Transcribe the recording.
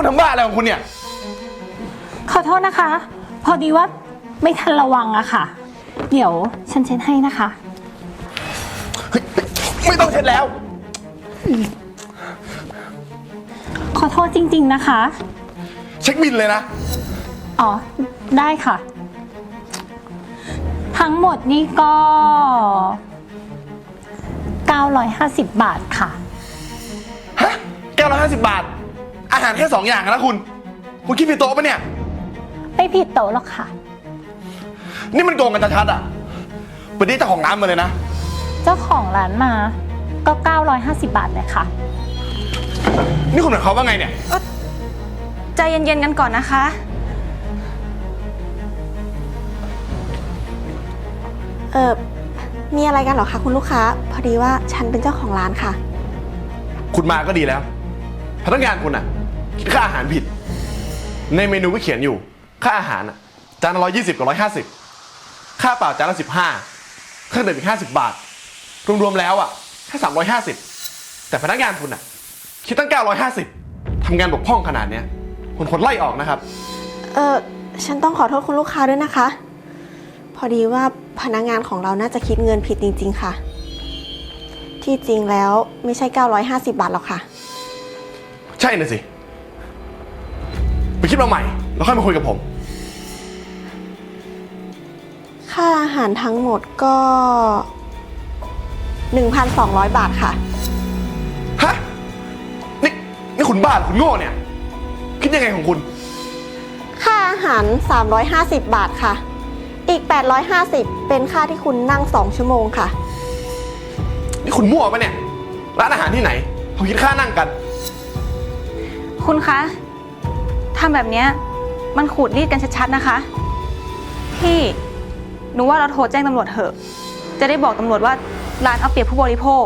คุณทำบ้าอะไรของคุณเนี่ย ขอโทษนะคะ พอดีว่าไม่ทันระวังอะค่ะ เดี๋ยวฉันเช็ดให้นะคะเฮ้ยไม่ต้องเช็ดแล้ว ขอโทษจริง ๆนะคะ เช็คบินเลยนะ อ๋อ ได้ค่ะ ทั้งหมดนี่ก็ 950 บาทค่ะ ฮะแก้วละห้าสิบบาท อาหารแค่สองอย่างนะคุณ คุณคิดผิดโต๊ะปะเนี่ย ไม่ผิดโต๊ะหรอกค่ะ นี่มันโกงกันชัดๆอะไปที่เจ้าของร้านมาเลยนะ เจ้าของร้านมาก็ 950 บาทเลยค่ะ นี่คุณหมายความว่าไงเนี่ย ใจเย็นๆกันก่อนนะคะ เออมีอะไรกันเหรอคะคุณลูกค้า พอดีว่าฉันเป็นเจ้าของร้านค่ะ คุณมาก็ดีแล้ว พนักงานคุณอะคิด ค่าอาหารผิด ในเมนูก็เขียนอยู่ ค่าอาหารอะจานละร้อยยี่สิบกับร้อยห้าสิบค่าเปล่าจานละสิบห้าเครื่องดื่มอีกห้าสิบบาท รวมๆแล้วอะแค่สามร้อยห้าสิบแต่พนักงานคุณอะคิดตั้งเก้าร้อยห้าสิบทำงานบกพร่องขนาดเนี้ยคุณควรไล่ออกนะครับ เออฉันต้องขอโทษคุณลูกค้าด้วยนะคะ พอดีว่าพนักงานของเราน่าจะคิดเงินผิดจริง ๆ ค่ะ ที่จริงแล้วไม่ใช่ 950 บาทหรอกค่ะ ใช่น่ะสิ ไปคิดมาใหม่ แล้วค่อยมาคุยกับผม ค่าอาหารทั้งหมดก็ 1,200 บาทค่ะ ฮะ นี่นี่คุณบ้าหรือคุณโง่เนี่ย คิดยังไงของคุณ ค่าอาหาร 350 บาทค่ะ อีก 850 เป็นค่าที่คุณนั่ง 2 ชั่วโมงค่ะ นี่คุณมั่วปะเนี่ย ร้านอาหารที่ไหน เขาคิดค่านั่งกัน คุณคะ ทำแบบเนี้ยมันขูดรีดกันชัดๆนะคะ พี่หนูว่าเราโทรแจ้งตำรวจเถอะ จะได้บอกตำรวจว่าร้านเอาเปรียบผู้บริโภค